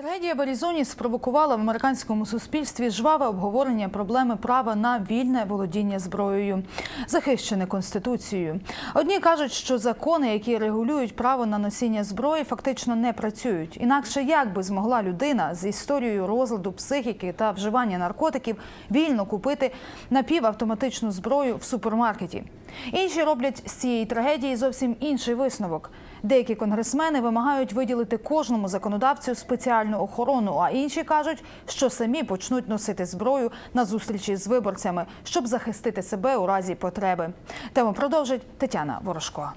Трагедія в Аризоні спровокувала в американському суспільстві жваве обговорення проблеми права на вільне володіння зброєю, захищене конституцією. Одні кажуть, що закони, які регулюють право на носіння зброї, фактично не працюють. Інакше як би змогла людина з історією розладу психіки та вживання наркотиків вільно купити напівавтоматичну зброю в супермаркеті. Інші роблять з цієї трагедії зовсім інший висновок. Деякі конгресмени вимагають виділити кожному законодавцю спеціальну охорону, а інші кажуть, що самі почнуть носити зброю на зустрічі з виборцями, щоб захистити себе у разі потреби. Тему продовжить Тетяна Ворожко.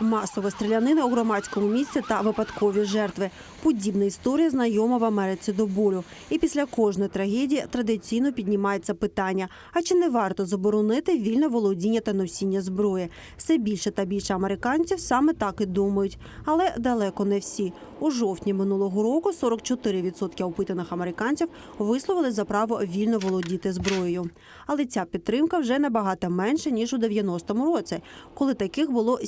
Масова стрілянина у громадському місці та випадкові жертви. Подібна історія знайома в Америці до болю. І після кожної трагедії традиційно піднімається питання: а чи не варто заборонити вільне володіння та носіння зброї? Все більше та більше американців саме так і думають, але далеко не всі. У жовтні минулого року 44% опитаних американців висловили за право вільно володіти зброєю. Але ця підтримка вже набагато менше ніж у 90-му році, коли таких було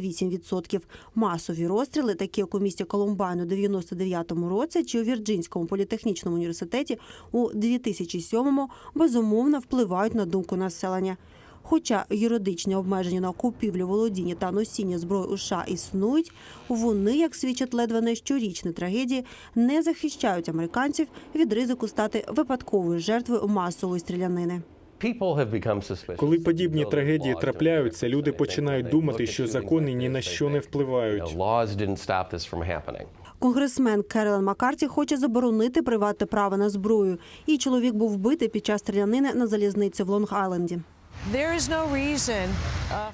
78%. Масові розстріли, такі як у місті Колумбайн у 99-му році чи у Вірджинському політехнічному університеті у 2007-му, безумовно впливають на думку населення. Хоча юридичні обмеження на купівлю, володіння та носіння зброї у США існують, вони, як свідчать ледве не щорічні трагедії, не захищають американців від ризику стати випадковою жертвою масової стрілянини. Коли подібні трагедії трапляються, люди починають думати, що закони ні на що не впливають. Конгресмен Керолен Маккарті хоче заборонити приватне право на зброю. Її чоловік був вбитий під час стрілянини на залізниці в Лонг-Айленді.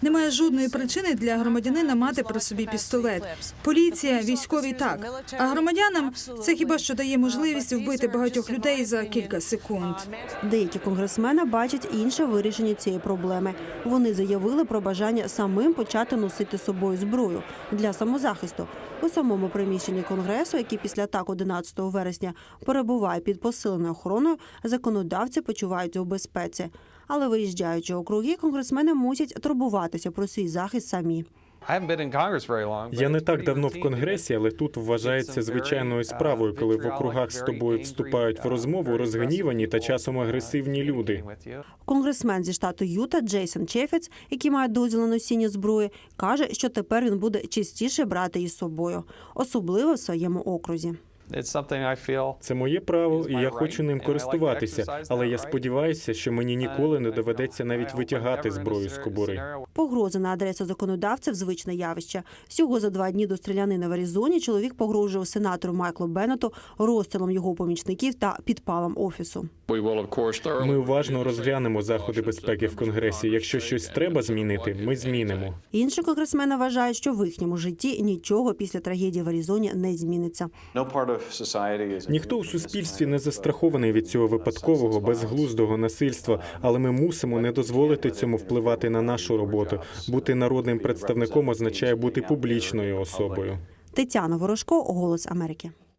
Немає жодної причини для громадянина мати при собі пістолет. Поліція, військові так. А громадянам це хіба що дає можливість вбити багатьох людей за кілька секунд. Деякі конгресмени бачать інше вирішення цієї проблеми. Вони заявили про бажання самим почати носити з собою зброю для самозахисту. У самому приміщенні конгресу, який після атак 11 вересня перебуває під посиленою охороною, законодавці почуваються у безпеці. Але виїжджаючи округи, конгресмени мусять турбуватися про свій захист самі. Я не так давно в конгресі, але тут вважається звичайною справою, коли в округах з тобою вступають в розмову розгнівані та часом агресивні люди. Конгресмен зі штату Юта Джейсон Чефець, який має дозвіл на носіння зброї, каже, що тепер він буде частіше брати її з собою, особливо в своєму окрузі. Це моє право, і я хочу ним користуватися. Але я сподіваюся, що мені ніколи не доведеться навіть витягати зброю з кобури. Погрози на адресу законодавців звичне явище. Всього за два дні до стрілянини в Аризоні чоловік погрожував сенатору Майклу Беннету розстрілом його помічників та підпалом офісу. Ми уважно розглянемо заходи безпеки в конгресі. Якщо щось треба змінити, ми змінимо. Інші конгресмени вважають, що в їхньому житті нічого після трагедії в Аризоні не зміниться. Ніхто у суспільстві не застрахований від цього випадкового безглуздого насильства, але ми мусимо не дозволити цьому впливати на нашу роботу. Бути народним представником означає бути публічною особою. Тетяна Ворожко, Голос Америки.